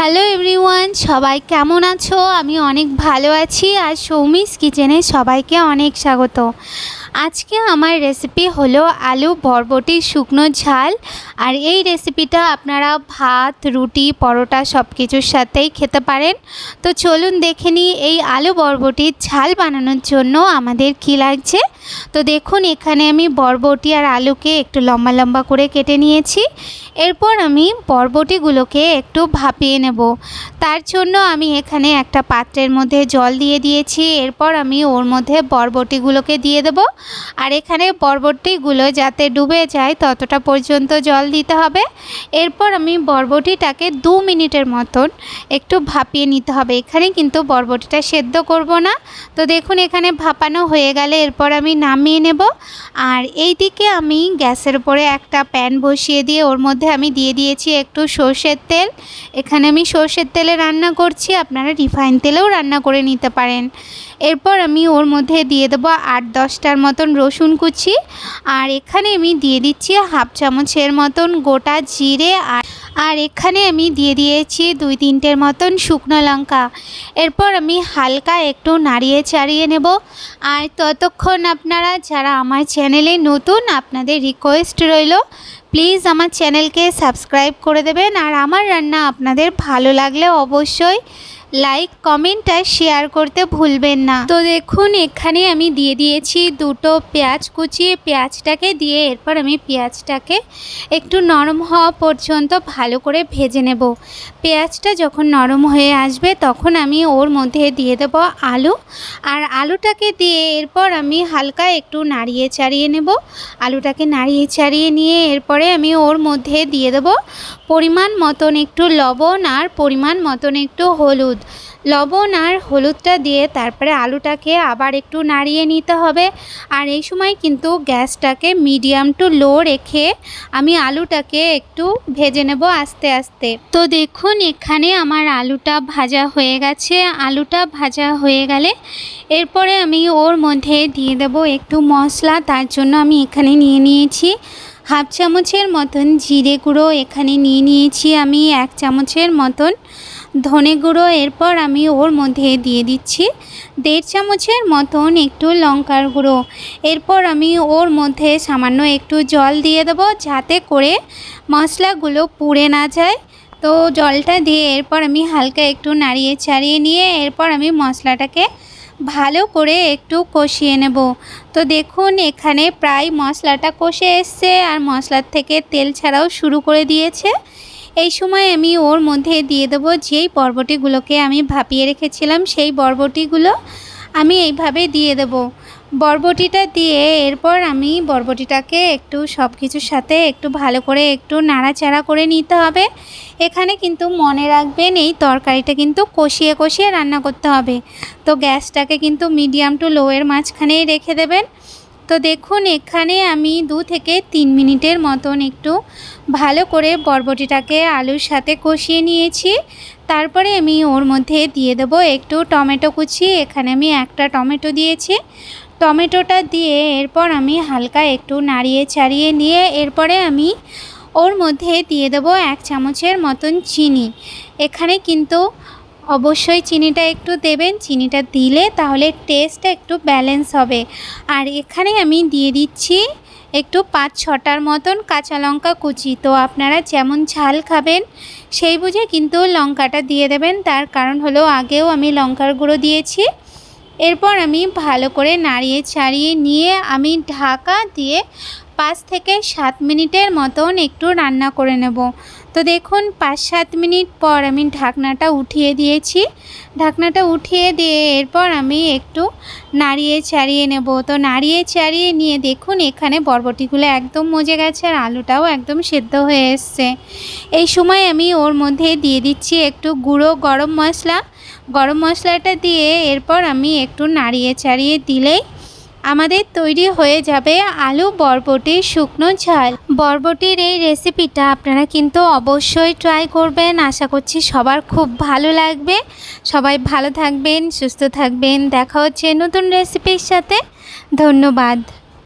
Hello everyone, সবাই কেমন আছো? আমি অনেক ভালো আছি আর সৌমিস কিচেনে সবাইকে অনেক স্বাগত। আজকে আমার রেসিপি হলো আলু বরবটি, শুকনো ঝাল। আর এই রেসিপিটা আপনারা ভাত, রুটি, পরোটা সব কিছুর সাথেই খেতে পারেন। তো চলুন দেখে নিই এই আলু বরবটির ঝাল বানানোর জন্য আমাদের কী লাগছে। তো দেখুন, এখানে আমি বরবটি আর আলুকে একটু লম্বা লম্বা করে কেটে নিয়েছি। এরপর আমি বরবটিগুলোকে একটু ভাপিয়ে নেব। তার জন্য আমি এখানে একটা পাত্রের মধ্যে জল দিয়ে দিয়েছি। এরপর আমি ওর মধ্যে বরবটিগুলোকে দিয়ে দেব। আর এখানে বরবটিগুলো যাতে ডুবে যায় ততটা পর্যন্ত জল দিতে হবে। এরপর আমি বরবটিটাকে দু মিনিটের মতন একটু ভাপিয়ে নিতে হবে। এখানে কিন্তু বরবটিটা সেদ্ধ করব না। তো দেখুন, এখানে ভাপানো হয়ে গেলে এরপর আমি নামিয়ে নেব। আর এই দিকে আমি গ্যাসের উপরে একটা প্যান বসিয়ে দিয়ে ওর মধ্যে আমি দিয়ে দিয়েছি একটু সর্ষের তেল। এখানে আমি সর্ষের তেলে রান্না করছি। আপনারা রিফাইন তেলেও রান্না করে নিতে পারেন। এরপর আমি ওর মধ্যে দিয়ে দেবো আট দশটার মতন রসুন কুচি। আর এখানে আমি দিয়ে দিচ্ছি হাফ চামচের মতন গোটা জিরে আর আর এখানে আমি দিয়ে দিয়েছি দুই তিনটের মতন শুকনো লঙ্কা। এরপর আমি হালকা একটু নাড়িয়ে চাড়িয়ে নেব। আর ততক্ষণ আপনারা যারা আমার চ্যানেলে নতুন, আপনাদের রিকোয়েস্ট রইল প্লিজ আমার চ্যানেলকে সাবস্ক্রাইব করে দেবেন। আর আমার রান্না আপনাদের ভালো লাগলে অবশ্যই লাইক কমেন্ট আর শেয়ার করতে ভুলবেন না। তো দেখুন, এখানে আমি দিয়ে দিয়েছি দুটো পেঁয়াজ কুচিয়ে পেঁয়াজটাকে দিয়ে এরপর আমি পেঁয়াজটাকে একটু নরম হওয়া পর্যন্ত ভালো করে ভেজে নেব। পেঁয়াজটা যখন নরম হয়ে আসবে, তখন আমি ওর মধ্যে দিয়ে দেব আলু। আর আলুটাকে দিয়ে এরপর আমি হালকা একটু নাড়িয়ে চাড়িয়ে নেব। আলুটাকে নাড়িয়ে চাড়িয়ে নিয়ে এরপরে আমি ওর মধ্যে দিয়ে দেব। পরিমাণ মতন একটু লবণ আর পরিমাণ মতন একটু হলুদ। লবণ আর হলুদটা দিয়ে তারপরে আলুটাকে আবার একটু নাড়িয়ে নিতে হবে। আর এই সময় কিন্তু গ্যাসটাকে মিডিয়াম টু লো রেখে আমি আলুটাকে একটু ভেজে নেব আস্তে আস্তে। তো দেখুন, এখানে আমার আলুটা ভাজা হয়ে গেছে। আলুটা ভাজা হয়ে গেলে এরপরে আমি ওর মধ্যে দিয়ে দেব একটু মশলা। তার জন্য আমি এখানে নিয়ে নিয়েছি হাফ চামচের মতন জিরে গুঁড়ো এখানে নিয়ে নিয়েছি আমি এক চামচের মতন। ধনে গুঁড়ো, এরপর আমি ওর মধ্যে দিয়ে দিচ্ছি দেড় চামচের মতন একটু লঙ্কার গুঁড়ো। এরপর আমি ওর মধ্যে সামান্য একটু জল দিয়ে দেবো যাতে করে মশলাগুলো পুড়ে না যায়। তো জলটা দিয়ে এরপর আমি হালকা একটু নাড়িয়ে চাড়িয়ে নিয়ে এরপর আমি মশলাটাকে ভালো করে একটু কষিয়ে নেব। তো দেখুন, এখানে প্রায় মশলাটা কষে এসছে আর মশলার থেকে তেল ছাড়াও শুরু করে দিয়েছে। এই সময় আমি ওর মধ্যে দিয়ে দেবো যেই বরবটিগুলোকে আমি ভাপিয়ে রেখেছিলাম, সেই বরবটিগুলো আমি এইভাবে দিয়ে দেব। বরবটিটা দিয়ে এরপর আমি বরবটিটাকে একটু সব কিছুর সাথে একটু ভালো করে একটু নাড়াচাড়া করে নিতে হবে। এখানে কিন্তু মনে রাখবেন এই তরকারিটা কিন্তু কষিয়ে কষিয়ে রান্না করতে হবে। তো গ্যাসটাকে কিন্তু মিডিয়াম টু লোয়ের মাঝখানেই রেখে দেবেন। তো দেখুন, এখানে আমি দু থেকে তিন মিনিটের মতন একটু ভালো করে বরবটিটাকে আলুর সাথে কষিয়ে নিয়েছি। তারপরে আমি ওর মধ্যে দিয়ে দেব একটু টমেটো কুচি। এখানে আমি একটা টমেটো দিয়েছি। টমেটোটা দিয়ে এরপর আমি হালকা একটু নাড়িয়ে চাড়িয়ে নিয়ে এরপরে আমি ওর মধ্যে দিয়ে দেবো এক চামচের মতন চিনি। এখানে কিন্তু অবশ্যই চিনিটা একটু দেবেন, চিনিটা দিলে তাহলে টেস্টটা একটু ব্যালেন্স হবে। আর এখানে আমি দিয়ে দিচ্ছি একটু পাঁচ ছটার মতন কাঁচা লঙ্কা কুচি। তো আপনারা যেমন ঝাল খাবেন, সেই বুঝে কিন্তু লঙ্কাটা দিয়ে দেবেন। তার কারণ হলো আগেও আমি লঙ্কার গুঁড়ো দিয়েছি। এরপর আমি ভালো করে নাড়িয়ে ছাড়িয়ে নিয়ে আমি ঢাকা দিয়ে পাঁচ থেকে সাত মিনিটের মতন একটু রান্না করে নেব। তো দেখুন, পাঁচ সাত মিনিট পর আমি ঢাকনাটা উঠিয়ে দিয়েছি। ঢাকনাটা উঠিয়ে দিয়ে এরপর আমি একটু নাড়িয়ে চাড়িয়ে নেব। তো নাড়িয়ে চাড়িয়ে নিয়ে দেখুন, এখানে বরবটিগুলো একদম মজে গেছে আর আলুটাও একদম সেদ্ধ হয়ে এসছে। এই সময় আমি ওর মধ্যে দিয়ে দিচ্ছি একটু গুঁড়ো গরম মশলা। গরম মশলাটা দিয়ে এরপর আমি একটু নাড়িয়ে চাড়িয়ে দিলেই আমাদের তৈরি হয়ে যাবে আলু বরবটির শুকনো ঝাল। বরবটির এই রেসিপিটা আপনারা কিন্তু অবশ্যই ট্রাই করবেন। আশা করছি সবার খুব ভালো লাগবে। সবাই ভালো থাকবেন, সুস্থ থাকবেন। দেখা হচ্ছে নতুন রেসিপির সাথে। ধন্যবাদ।